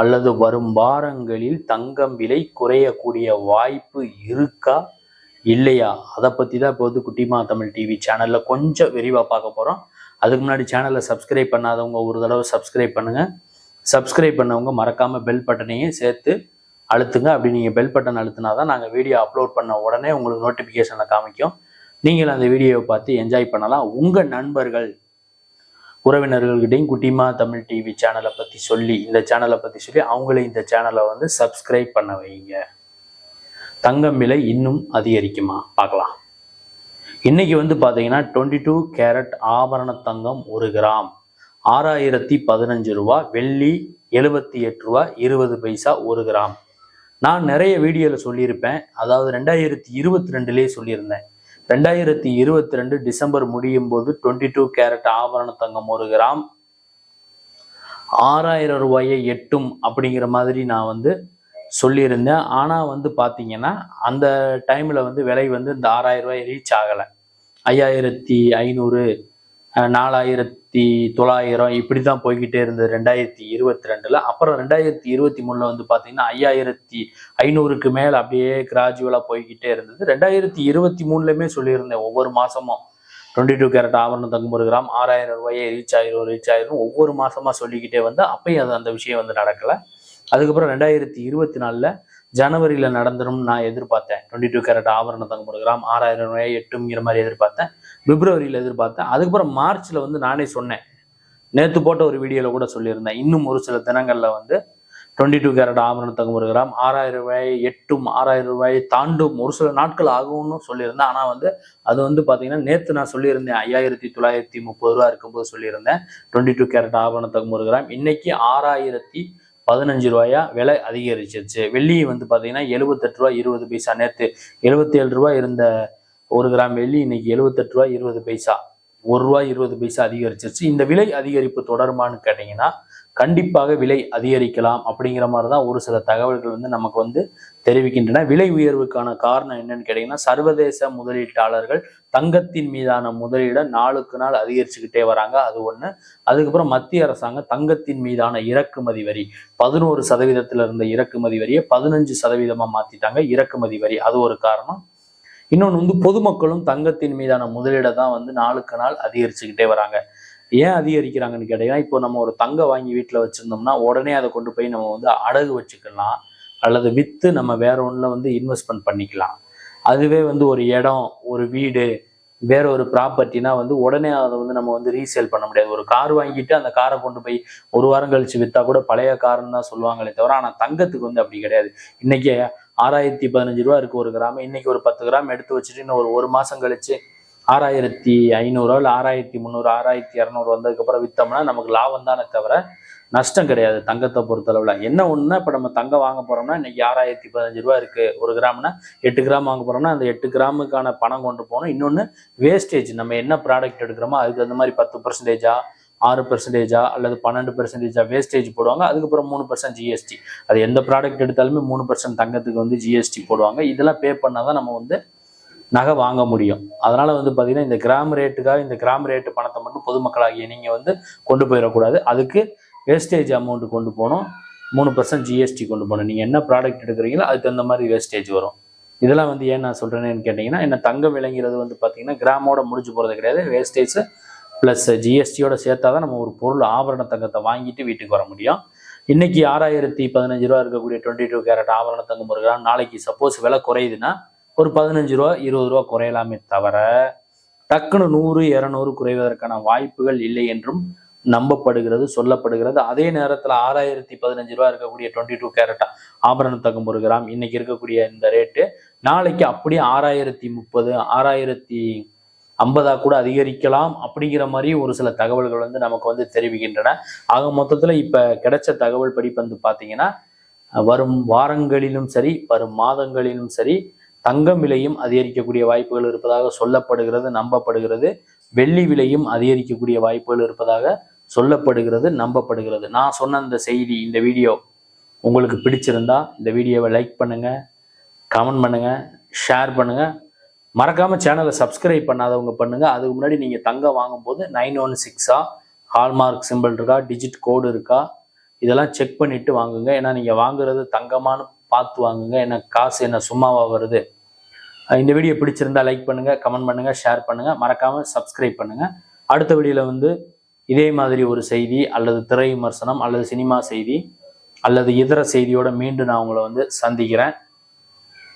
அல்லது வரும் வாரங்களில் தங்கம் விலை குறையக்கூடிய வாய்ப்பு இருக்கா? இல்லையா? அதை பற்றி தான் இப்போ வந்து குட்டிமா தமிழ் டிவி சேனலில் கொஞ்சம் விரிவாக பார்க்க போகிறோம் அதுக்கு முன்னாடி சேனலை சப்ஸ்கிரைப் பண்ணாதவங்க ஒரு தடவை சப்ஸ்கிரைப் பண்ணுங்கள் சப்ஸ்கிரைப் பண்ணவங்க மறக்காமல் பெல் பட்டனையும் சேர்த்து அழுத்துங்க. அப்படி நீங்கள் பெல் பட்டன் அழுத்தினா தான் நாங்கள் வீடியோ அப்லோட் பண்ண உடனே உங்களுக்கு நோட்டிஃபிகேஷனில் காமிக்கும். நீங்கள் அந்த வீடியோவை பார்த்து என்ஜாய் பண்ணலாம். உங்கள் நண்பர்கள் உறவினர்கள்கிட்டையும் குட்டிமா தமிழ் டிவி சேனலை பற்றி சொல்லி இந்த சேனலை பற்றி சொல்லி அவங்களே இந்த சேனலை வந்து சப்ஸ்கிரைப் பண்ண வைங்க. தங்கம் விலை இன்னும் அதிகரிக்குமா? பார்க்கலாம். இன்னைக்கு வந்து பார்த்தீங்கன்னா டுவெண்ட்டி டூ கேரட் ஆபரண தங்கம் ஒரு கிராம். ஆறாயிரத்தி பதினஞ்சு ரூபா வெள்ளி எழுபத்தி எட்டு ரூபா இருபது பைசா ஒரு கிராம். நான் நிறைய வீடியோவில் சொல்லியிருப்பேன். அதாவது ரெண்டாயிரத்தி இருபத்தி ரெண்டுலேயே சொல்லியிருந்தேன். ரெண்டாயிரத்தி இருபத்தி ரெண்டு டிசம்பர் முடியும் போது டுவெண்ட்டி டூ கேரட் ஆபரண தங்கம் ஒரு கிராம். ஆறாயிரம் ரூபாயை எட்டும் அப்படிங்கிற மாதிரி நான் வந்து சொல்லியிருந்தேன். ஆனால் வந்து பார்த்தீங்கன்னா அந்த டைமில் வந்து விலை வந்து இந்த ஆறாயிரம் ரூபாய் ரீச் ஆகலை. ஐயாயிரத்தி ஐநூறு நாலாயிரத்தி தொள்ளாயிரம் இப்படி தான் போய்கிட்டே இருந்தது. ரெண்டாயிரத்தி இருபத்தி ரெண்டில் அப்புறம் ரெண்டாயிரத்தி இருபத்தி மூணில் வந்து பார்த்தீங்கன்னா ஐயாயிரத்தி ஐநூறுக்கு மேலே அப்படியே கிராஜுவலாக போய்கிட்டே இருந்தது. ரெண்டாயிரத்தி இருபத்தி மூணுலையுமே சொல்லியிருந்தேன் ஒவ்வொரு மாதமும் டுவெண்ட்டி டூ கேரட் ஆபரணம் தங்கும் ஒரு கிராம் ஆறாயிரம் ரூபாயே ரீச் ஆயிரும் ரீச் ஆயிரும். ஒவ்வொரு மாதமாக சொல்லிக்கிட்டே வந்து அப்பயும் அது அந்த விஷயம் வந்து நடக்கலை. அதுக்கப்புறம் ரெண்டாயிரத்தி இருபத்தி நாலில் ஜனவரியில் நடந்துடும் நான் எதிர்பார்த்தேன். டுவெண்ட்டி டூ கேரட் ஆபரணம் தங்கும் ஒரு கிராம் ஆறாயிரம் ரூபாய் எட்டுங்கிற மாதிரி எதிர்பார்த்தேன். பிப்ரவரியில் எதிர்பார்த்தேன். அதுக்கப்புறம் மார்ச்சில் வந்து நானே சொன்னேன். நேற்று போட்ட ஒரு வீடியோவில் கூட சொல்லியிருந்தேன். இன்னும் ஒரு சில தினங்களில் வந்து டுவெண்ட்டி டூ கேரட் ஆபரணம் தங்கும் ஒரு கிராம் ஆறாயிரம் ரூபாய் எட்டும் ஆறாயிரம் ரூபாய் தாண்டும் ஒரு சில நாட்கள் ஆகும்னு சொல்லியிருந்தேன். ஆனால் வந்து அது வந்து பார்த்தீங்கன்னா நேற்று நான் சொல்லியிருந்தேன். ஐயாயிரத்தி தொள்ளாயிரத்தி முப்பது ரூபா இருக்கும்போது சொல்லியிருந்தேன். டுவெண்ட்டி டூ கேரட் ஆபரணம் தங்கும் ஒரு கிராம் இன்னைக்கு ஆறாயிரத்தி பதினஞ்சு ரூபாயா? விலை அதிகரிச்சிருச்சு. வெள்ளி வந்து பார்த்தீங்கன்னா எழுபத்தெட்டு ரூபா இருபது பைசா. நேற்று எழுபத்தி ஏழு ரூபா இருந்த ஒரு கிராம் வெள்ளி இன்னைக்கு எழுபத்தெட்டு ரூபா இருபது பைசா. ஒரு ரூபாய் இருபது பைசா அதிகரிச்சிருச்சு. இந்த விலை அதிகரிப்பு தொடருமான்னு கேட்டிங்கன்னா கண்டிப்பாக விலை அதிகரிக்கலாம் அப்படிங்கிற மாதிரி தான் ஒரு சில தகவல்கள் வந்து நமக்கு வந்து தெரிவிக்கின்றன. விலை உயர்வுக்கான காரணம் என்னன்னு கேட்டிங்கன்னா சர்வதேச முதலீட்டாளர்கள் தங்கத்தின் மீதான முதலீடை நாளுக்கு நாள் அதிகரிச்சுக்கிட்டே வராங்க. அது ஒன்று அதுக்கப்புறம் மத்திய அரசாங்கம் தங்கத்தின் மீதான இறக்குமதி வரி பதினோரு சதவீதத்தில் இருந்த இறக்குமதி வரியை பதினஞ்சு சதவீதமாக மாற்றிட்டாங்க இறக்குமதி வரி அது ஒரு காரணம். இன்னொன்று வந்து பொதுமக்களும் தங்கத்தின் மீதான முதலீடை தான் வந்து நாளுக்கு நாள் அதிகரிச்சுக்கிட்டே வராங்க. ஏன் அதிகரிக்கிறாங்கன்னு கேட்டீங்கன்னா இப்போ நம்ம ஒரு தங்கம் வாங்கி வீட்டில் வச்சுருந்தோம்னா உடனே அதை கொண்டு போய் நம்ம வந்து அடகு வச்சுக்கலாம். அல்லது விற்று நம்ம வேற ஒன்றில் வந்து இன்வெஸ்ட்மெண்ட் பண்ணிக்கலாம். அதுவே வந்து ஒரு இடம் ஒரு வீடு வேற ஒரு ப்ராப்பர்ட்டினா வந்து உடனே அதை வந்து நம்ம வந்து ரீசேல் பண்ண முடியாது. ஒரு கார் வாங்கிட்டு அந்த காரை கொண்டு போய் ஒரு வாரம் கழிச்சு விற்றா கூட பழைய காருன்னு தான் சொல்லுவாங்களே தவிர ஆனால் தங்கத்துக்கு வந்து அப்படி கிடையாது. இன்னைக்கு ஆறாயிரத்தி பதினஞ்சு ரூபா இருக்கு ஒரு கிராம். இன்னைக்கு ஒரு பத்து கிராம் எடுத்து வச்சுட்டு இன்னும் ஒரு ஒரு மாசம் கழிச்சு ஆறாயிரத்தி ஐநூறுரூவா இல்லை ஆறாயிரத்தி முந்நூறு ஆறாயிரத்தி இரநூறு வந்ததுக்கப்புறம் விற்றோம்னா நமக்கு லாபம் தானே தவிர நஷ்டம் கிடையாது தங்கத்தை பொறுத்தளவில். என்ன ஒன்றுனா இப்போ நம்ம தங்கம் வாங்க போகிறோம்னா இன்னைக்கு ஆறாயிரத்தி பதினஞ்சு ரூபா இருக்குது ஒரு கிராம்னா எட்டு கிராம் வாங்க போகிறோம்னா அந்த எட்டு கிராமுக்கான பணம் கொண்டு போகணும். இன்னொன்று வேஸ்டேஜ் நம்ம என்ன ப்ராடக்ட் எடுக்கிறோமோ அதுக்கு அந்த மாதிரி பத்து பர்சன்டேஜா ஆறு பெர்சன்டேஜா அல்லது பன்னெண்டு பெர்சன்டேஜா வேஸ்டேஜ் போடுவாங்க. அதுக்கப்புறம் மூணு பர்சன்ட் ஜிஎஸ்டி அது எந்த ப்ராடக்ட் எடுத்தாலுமே மூணு பர்சன்ட் தங்கத்துக்கு வந்து ஜிஎஸ்டி போடுவாங்க. இதெல்லாம் பே பண்ணால் தான் நம்ம வந்து நகை வாங்க முடியும். அதனால வந்து பார்த்தீங்கன்னா இந்த கிராம் ரேட்டுக்காக இந்த கிராம் ரேட்டு பணத்தை மட்டும் பொதுமக்களாகிய நீங்கள் வந்து கொண்டு போயிடக்கூடாது. அதுக்கு வேஸ்டேஜ் அமௌண்ட் கொண்டு போகணும். மூணு பர்சன்ட் ஜிஎஸ்டி கொண்டு போகணும். நீங்கள் என்ன ப்ராடக்ட் எடுக்கிறீங்களோ அதுக்கு தகுந்த மாதிரி வேஸ்டேஜ் வரும். இதெல்லாம் வந்து ஏன் நான் சொல்கிறேன்னு கேட்டிங்கன்னா என்ன தங்கம் விளங்கிறது வந்து பார்த்தீங்கன்னா கிராமோட முடிஞ்சு போகிறது கிடையாது. வேஸ்டேஜ் ப்ளஸ் ஜிஎஸ்டியோட சேர்த்தா தான் நம்ம ஒரு பொருள் ஆபரண தங்கத்தை வாங்கிட்டு வீட்டுக்கு வர முடியும். இன்னைக்கு ஆறாயிரத்தி பதினஞ்சு ரூபா இருக்கக்கூடிய டுவெண்ட்டி டூ கேரட் ஆபரண தங்கம் ஒரு கிராம். நாளைக்கு சப்போஸ் விலை குறையுதுன்னா ஒரு பதினஞ்சு ரூபா இருபது ரூபா குறையலாமே தவிர டக்குன்னு நூறு இரநூறு குறைவதற்கான வாய்ப்புகள் இல்லை என்றும் நம்பப்படுகிறது சொல்லப்படுகிறது. அதே நேரத்தில் ஆறாயிரத்தி பதினஞ்சு ரூபா இருக்கக்கூடிய டுவெண்ட்டி டூ கேரட் ஆபரண தங்கம் ஒரு கிராம். இன்னைக்கு இருக்கக்கூடிய இந்த ரேட்டு நாளைக்கு அப்படியே ஆறாயிரத்தி முப்பது ஆறாயிரத்தி ஐம்பதாக கூட அதிகரிக்கலாம் அப்படிங்கிற மாதிரி ஒரு சில தகவல்கள் வந்து நமக்கு வந்து தெரிவிக்கின்றன. ஆக மொத்தத்தில் இப்போ கிடைச்ச தகவல் படி வந்து பார்த்தீங்கன்னா வரும் வாரங்களிலும் சரி வரும் மாதங்களிலும் சரி தங்கம் விலையும் அதிகரிக்கக்கூடிய வாய்ப்புகள் இருப்பதாக சொல்லப்படுகிறது நம்பப்படுகிறது. வெள்ளி விலையும் அதிகரிக்கக்கூடிய வாய்ப்புகள் இருப்பதாக சொல்லப்படுகிறது நம்பப்படுகிறது. நான் சொன்ன இந்த செய்தி இந்த வீடியோ உங்களுக்கு பிடிச்சிருந்தா இந்த வீடியோவை லைக் பண்ணுங்கள் கமெண்ட் பண்ணுங்கள் ஷேர் பண்ணுங்கள் மறக்காமல் சேனலை சப்ஸ்கிரைப் பண்ணாதவங்க பண்ணுங்க. அதுக்கு முன்னாடி நீங்கள் தங்கம் வாங்கும்போது நைன் ஒன் சிக்ஸா ஹால்மார்க் சிம்பிள் இருக்கா டிஜிட் கோடு இருக்கா இதெல்லாம் செக் பண்ணிட்டு வாங்குங்க. ஏன்னா நீங்கள் வாங்குறது தங்கமானு பார்த்து வாங்குங்க. ஏன்னா காசு என்ன சும்மாவாக வருது. இந்த வீடியோ பிடிச்சிருந்தா லைக் பண்ணுங்க கமெண்ட் பண்ணுங்க ஷேர் பண்ணுங்க. மறக்காம சப்ஸ்கிரைப் பண்ணுங்க. அடுத்த வீடியோல வந்து இதே மாதிரி ஒரு செய்தி அல்லது திரை விமர்சனம் அல்லது சினிமா செய்தி அல்லது இதர செய்தியோட மீண்டும் நான் உங்களை வந்து சந்திக்கிறேன்.